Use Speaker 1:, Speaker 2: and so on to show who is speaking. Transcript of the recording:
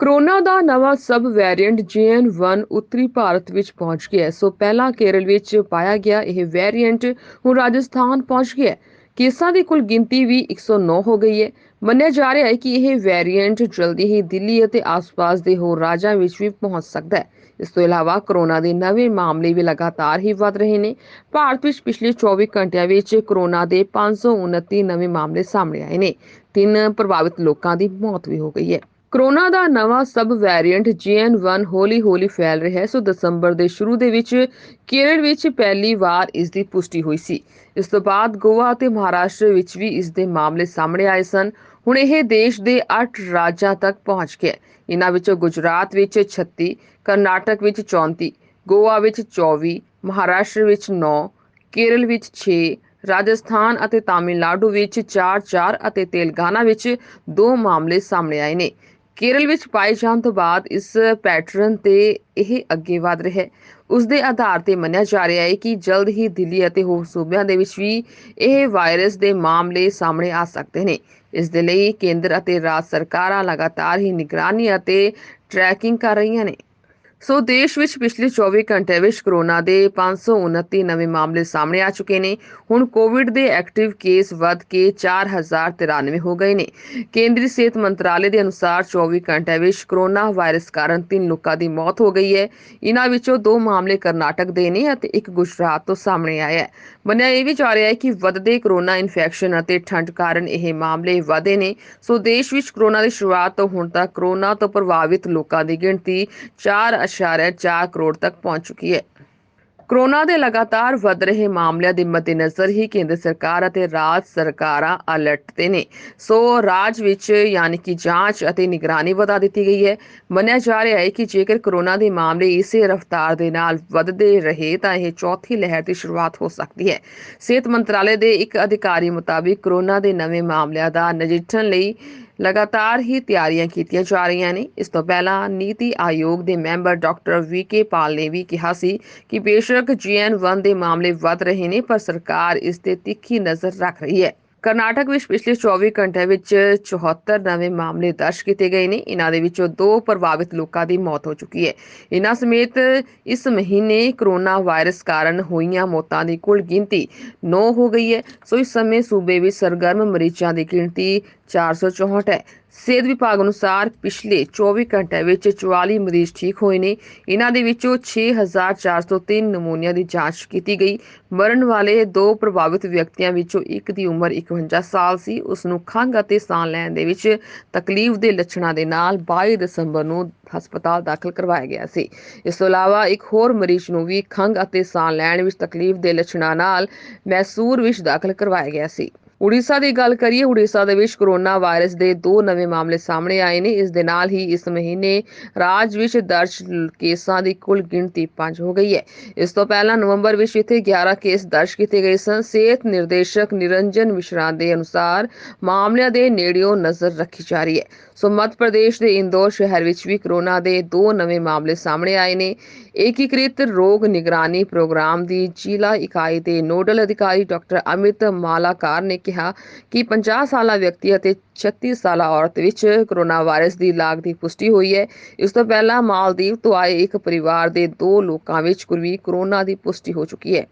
Speaker 1: Corona ਦਾ ਨਵਾਂ ਸਬ variant JN1 ਉੱਤਰੀ ਭਾਰਤ ਵਿੱਚ ਪਹੁੰਚ ਗਿਆ ਸੋ ਪਹਿਲਾਂ ਕੇਰਲ ਵਿੱਚ ਪਾਇਆ ਗਿਆ ਇਹ ਵੈਰੀਐਂਟ ਹੁਣ ਰਾਜਸਥਾਨ ਪਹੁੰਚ ਗਿਆ ਕੇਸਾਂ ਦੀ ਕੁੱਲ ਗਿਣਤੀ ਵੀ 109 ਹੋ ਗਈ ਹੈ। ਮੰਨਿਆ ਜਾ ਰਿਹਾ ਹੈ ਕਿ ਇਹ ਵੈਰੀਐਂਟ ਜਲਦੀ ਹੀ ਦਿੱਲੀ ਅਤੇ ਆਸ-ਪਾਸ ਦੇ ਹੋਰ ਰਾਜਾਂ ਵਿੱਚ ਵੀ ਪਹੁੰਚ ਸਕਦਾ ਹੈ। ਇਸ ਤੋਂ ਇਲਾਵਾ ਕਰੋਨਾ ਦੇ ਨਵੇਂ ਮਾਮਲੇ ਵੀ ਲਗਾਤਾਰ ਹੀ ਵਧ ਰਹੇ ਨੇ। ਭਾਰਤ ਵਿੱਚ ਪਿਛਲੇ 24 ਘੰਟਿਆਂ ਵਿੱਚ ਕਰੋਨਾ ਦੇ 529 ਨਵੇਂ ਮਾਮਲੇ ਸਾਹਮਣੇ ਆਏ ਨੇ। ਤਿੰਨ ਪ੍ਰਭਾਵਿਤ ਲੋਕਾਂ ਦੀ ਮੌਤ ਵੀ ਹੋ ਗਈ ਹੈ। ਕਰੋਨਾ ਦਾ ਨਵਾਂ ਸਬ ਵੈਰੀਐਂਟ JN1 ਹੌਲੀ-ਹੌਲੀ ਫੈਲ ਰਿਹਾ ਹੈ। ਸੋ ਦਸੰਬਰ ਦੇ ਸ਼ੁਰੂ ਦੇ ਵਿੱਚ ਕੇਰਲ ਵਿੱਚ ਪਹਿਲੀ ਵਾਰ ਇਸ ਦੀ ਪੁਸ਼ਟੀ ਹੋਈ ਸੀ। ਇਸ ਤੋਂ ਬਾਅਦ ਗੋਆ ਅਤੇ ਮਹਾਰਾਸ਼ਟਰ ਵਿੱਚ ਵੀ ਇਸ ਦੇ ਮਾਮਲੇ ਸਾਹਮਣੇ ਆਏ ਸਨ। ਹੁਣ ਇਹ ਦੇਸ਼ ਦੇ 8 ਰਾਜਾਂ ਤੱਕ ਪਹੁੰਚ ਗਿਆ ਹੈ। ਵਿੱਚੋਂ ਗੁਜਰਾਤ ਵਿੱਚ 36 ਕਰਨਾਟਕ ਵਿੱਚ 34 ਗੋਆ ਵਿੱਚ 24 ਮਹਾਰਾਸ਼ਟਰ ਵਿੱਚ 9 ਕੇਰਲ ਵਿੱਚ 6 ਰਾਜਸਥਾਨ ਅਤੇ ਤਾਮਿਲਨਾਡੂ ਵਿੱਚ 4-4 ਅਤੇ ਤੇਲੰਗਾਨਾ ਵਿੱਚ 2 ਮਾਮਲੇ ਸਾਹਮਣੇ ਆਏ ਨੇ। ਕੇਰਲ ਵਿੱਚ ਪਾਏ ਜਾਣ ਤੋਂ ਬਾਅਦ ਇਸ ਪੈਟਰਨ ਤੇ ਇਹ ਅੱਗੇ ਵਧ ਰਿਹਾ ਹੈ। ਉਸ ਦੇ ਆਧਾਰ ਤੇ ਮੰਨਿਆ ਜਾ ਰਿਹਾ ਹੈ ਕਿ ਜਲਦ ਹੀ ਦਿੱਲੀ ਅਤੇ ਹੋਰ ਸੂਬਿਆਂ ਦੇ ਵਿੱਚ ਵੀ ਇਹ ਵਾਇਰਸ ਦੇ ਮਾਮਲੇ ਸਾਹਮਣੇ ਆ ਸਕਦੇ ਨੇ। ਇਸ ਦੇ ਲਈ ਕੇਂਦਰ ਅਤੇ ਰਾਜ ਸਰਕਾਰਾਂ ਲਗਾਤਾਰ ਹੀ ਨਿਗਰਾਨੀ ਅਤੇ ਟਰੈਕਿੰਗ ਕਰ ਰਹੀਆਂ ਨੇ। ਸੋ ਦੇਸ਼ ਵਿੱਚ ਪਿਛਲੇ 24 ਘੰਟੇ ਵਿੱਚ ਕੋਰੋਨਾ ਦੇ 529 ਨਵੇਂ ਮਾਮਲੇ ਸਾਹਮਣੇ ਆ ਚੁੱਕੇ ਨੇ। ਹੁਣ ਕੋਵਿਡ ਦੇ ਐਕਟਿਵ ਕੇਸ ਵੱਧ ਕੇ 4093 ਹੋ ਗਏ ਨੇ। ਕੇਂਦਰੀ ਸਿਹਤ ਮੰਤਰਾਲੇ ਦੇ ਅਨੁਸਾਰ 24 ਘੰਟੇ ਵਿੱਚ ਕੋਰੋਨਾ ਵਾਇਰਸ ਕਾਰਨ ਤਿੰਨ ਲੋਕਾਂ ਦੀ ਮੌਤ ਹੋ ਗਈ ਹੈ। ਇਨ੍ਹਾਂ ਵਿੱਚੋਂ ਦੋ ਮਾਮਲੇ ਕਰਨਾਟਕ ਦੇ ਨੇ ਅਤੇ ਇੱਕ ਗੁਜਰਾਤ ਤੋਂ ਸਾਹਮਣੇ ਆਇਆ ਹੈ। ਮੰਨਿਆ ਇਹ ਵੀ ਜਾ ਰਿਹਾ ਹੈ ਕਿ ਵੱਧਦੇ ਕੋਰੋਨਾ ਇਨਫੈਕਸ਼ਨ ਅਤੇ ਠੰਡ ਕਾਰਨ ਇਹ ਮਾਮਲੇ ਵਧੇ ਨੇ। ਸੋ ਦੇਸ਼ ਵਿੱਚ ਕੋਰੋਨਾ ਦੀ ਸ਼ੁਰੂਆਤ ਤੋਂ ਹੁਣ ਤੱਕ ਕੋਰੋਨਾ ਤੋਂ ਪ੍ਰਭਾਵਿਤ ਲੋਕਾਂ ਦੀ ਗਿਣਤੀ 4.4 ਕਰੋੜ ਤੱਕ ਪਹੁੰਚ ਚੁੱਕੀ ਹੈ। ਕਰੋਨਾ ਦੇ ਲਗਾਤਾਰ ਵਧ ਰਹੇ ਮਾਮਲਿਆਂ ਦੇ ਮੱਦੇਨਜ਼ਰ ਹੀ ਕੇਂਦਰ ਸਰਕਾਰ ਅਤੇ ਰਾਜ ਸਰਕਾਰਾਂ ਅਲਰਟ ਤੇ ਨੇ। ਸੋ ਰਾਜ ਵਿੱਚ ਯਾਨੀ ਕਿ ਜਾਂਚ ਅਤੇ ਨਿਗਰਾਨੀ ਵਧਾ ਦਿੱਤੀ ਗਈ ਹੈ। ਮੰਨਿਆ ਜਾ ਰਿਹਾ ਹੈ ਕਿ ਜੇਕਰ ਕਰੋਨਾ ਦੇ ਮਾਮਲੇ ਇਸੇ ਰਫ਼ਤਾਰ ਦੇ ਨਾਲ ਵਧਦੇ ਰਹੇ ਤਾਂ ਇਹ ਚੌਥੀ ਲਹਿਰ ਦੀ ਸ਼ੁਰੂਆਤ ਹੋ ਸਕਦੀ ਹੈ। ਸਿਹਤ ਮੰਤਰਾਲੇ ਦੇ ਇੱਕ ਅਧਿਕਾਰੀ ਮੁਤਾਬਿਕ ਕਰੋਨਾ ਦੇ ਨਵੇਂ ਮਾਮਲਿਆਂ ਦਾ ਨਜਿੱਠਣ ਲਈ ਲਗਾਤਾਰ ਹੀ ਤਿਆਰੀਆਂ ਕੀਤੀਆਂ ਜਾ ਰਹੀਆਂ ਨੇ। ਇਸ ਤੋਂ ਪਹਿਲਾਂ ਨੀਤੀ ਆਯੋਗ ਦੇ ਮੈਂਬਰ ਡਾਕਟਰ ਵੀਕੇ ਪਾਲ ਨੇ ਵੀ ਕਿਹਾ ਸੀ ਕਿ ਬੇਸ਼ੱਕ ਜੀਐਨ1 ਦੇ ਮਾਮਲੇ ਵੱਧ ਰਹੇ ਨੇ, ਪਰ ਸਰਕਾਰ ਇਸ ਤੇ ਤਿੱਖੀ ਨਜ਼ਰ ਰੱਖ ਰਹੀ ਹੈ। ਕਰਨਾਟਕ ਵਿੱਚ ਪਿਛਲੇ 24 ਘੰਟਿਆਂ ਵਿੱਚ 74 ਨਵੇਂ ਮਾਮਲੇ ਦਰਜ ਕੀਤੇ ਗਏ ਨੇ। ਇਹਨਾਂ ਦੇ ਵਿੱਚੋਂ ਦੋ ਪ੍ਰਭਾਵਿਤ ਲੋਕਾਂ ਦੀ ਮੌਤ ਹੋ ਚੁੱਕੀ ਹੈ। ਇਹਨਾਂ ਸਮੇਤ ਇਸ ਮਹੀਨੇ ਕਰੋਨਾ ਵਾਇਰਸ ਕਾਰਨ ਹੋਈਆਂ ਮੌਤਾਂ ਦੀ ਕੁੱਲ ਗਿਣਤੀ 9 ਹੋ ਗਈ ਹੈ। ਸੋ ਇਸ ਸਮੇਂ ਸੂਬੇ ਵਿੱਚ ਸਰਗਰਮ ਮਰੀਜ਼ਾਂ ਦੀ ਗਿਣਤੀ 464 ਹੈ। ਸਿਹਤ ਵਿਭਾਗ ਅਨੁਸਾਰ ਪਿਛਲੇ 24 ਘੰਟਿਆਂ ਵਿੱਚ 44 ਮਰੀਜ਼ ਠੀਕ ਹੋਏ ਨੇ। ਇਹਨਾਂ ਦੇ ਵਿੱਚੋਂ 6403 ਨਮੂਨਿਆਂ ਦੀ ਜਾਂਚ ਕੀਤੀ ਗਈ। ਮਰਨ ਵਾਲੇ ਦੋ ਪ੍ਰਭਾਵਿਤ ਵਿਅਕਤੀਆਂ ਵਿੱਚੋਂ ਇੱਕ ਦੀ ਉਮਰ 51 ਸਾਲ ਸੀ। ਉਸ ਨੂੰ ਖੰਘ ਅਤੇ ਸਾਹ ਲੈਣ ਦੇ ਵਿੱਚ ਤਕਲੀਫ ਦੇ ਲੱਛਣਾਂ ਦੇ ਨਾਲ 22 ਦਸੰਬਰ ਨੂੰ ਹਸਪਤਾਲ ਦਾਖਲ ਕਰਵਾਇਆ ਗਿਆ ਸੀ। ਇਸ ਤੋਂ ਇਲਾਵਾ ਇੱਕ ਹੋਰ ਮਰੀਜ਼ ਨੂੰ ਵੀ ਖੰਘ ਅਤੇ ਸਾਹ ਲੈਣ ਵਿੱਚ ਤਕਲੀਫ ਦੇ ਲੱਛਣਾਂ ਨਾਲ ਮੈਸੂਰ ਵਿੱਚ ਦਾਖਲ ਕਰਵਾਇਆ ਗਿਆ ਸੀ। ਉੜੀਸਾ ਦੀ ਗੱਲ ਕਰੀਏ, ਉੜੀਸਾ ਦੇ ਵਿੱਚ ਕੋਰੋਨਾ ਵਾਇਰਸ ਦੇ ਦੋ ਨਵੇਂ ਮਾਮਲੇ ਸਾਹਮਣੇ ਆਏ ਨੇ। ਇਸ ਦੇ ਨਾਲ ਹੀ ਇਸ ਮਹੀਨੇ ਰਾਜ ਵਿੱਚ ਦਰਜ ਕੇਸਾਂ ਦੀ ਕੁੱਲ ਗਿਣਤੀ 5 ਹੋ ਗਈ ਹੈ। ਇਸ ਤੋਂ ਪਹਿਲਾਂ ਨਵੰਬਰ ਵਿੱਚ ਇੱਥੇ 11 ਕੇਸ ਦਰਜ ਕੀਤੇ ਗਏ ਸਨ। ਸਿਹਤ ਨਿਰਦੇਸ਼ਕ ਨਿਰੰਜਨ ਮਿਸ਼ਰਾ ਦੇ ਅਨੁਸਾਰ ਮਾਮਲਿਆਂ ਦੇ ਨੇੜਿਓ ਨਜ਼ਰ ਰੱਖੀ ਜਾ ਰਹੀ ਹੈ। ਸੋ ਮੱਧ ਪ੍ਰਦੇਸ਼ ਦੇ ਇੰਦੌਰ ਸ਼ਹਿਰ ਵਿੱਚ ਵੀ ਕੋਰੋਨਾ ਦੇ ਦੋ ਨਵੇਂ ਮਾਮਲੇ ਸਾਹਮਣੇ ਆਏ ਨੇ। ਏਕੀਕ੍ਰਿਤ ਰੋਗ ਨਿਗਰਾਨੀ ਪ੍ਰੋਗਰਾਮ ਦੀ ਜ਼ਿਲ੍ਹਾ ਇਕਾਈ ਦੇ ਨੋਡਲ ਅਧਿਕਾਰੀ ਡਾਕਟਰ ਅਮਿਤ ਮਾਲਾਕਾਰ ਨੇ ਕਿਹਾ ਕਿ 50 ਸਾਲਾ ਵਿਅਕਤੀ ਅਤੇ 36 ਸਾਲਾ ਔਰਤ ਵਿੱਚ ਕੋਰੋਨਾ ਵਾਇਰਸ ਦੀ ਲਾਗ ਦੀ ਪੁਸ਼ਟੀ ਹੋਈ ਹੈ। ਇਸ ਤੋਂ ਪਹਿਲਾਂ ਮਾਲਦੀਵ ਤੋਂ ਆਏ ਇੱਕ ਪਰਿਵਾਰ ਦੇ ਦੋ ਲੋਕਾਂ ਵਿੱਚ ਵੀ ਕੋਰੋਨਾ ਦੀ ਪੁਸ਼ਟੀ ਹੋ ਚੁੱਕੀ ਹੈ।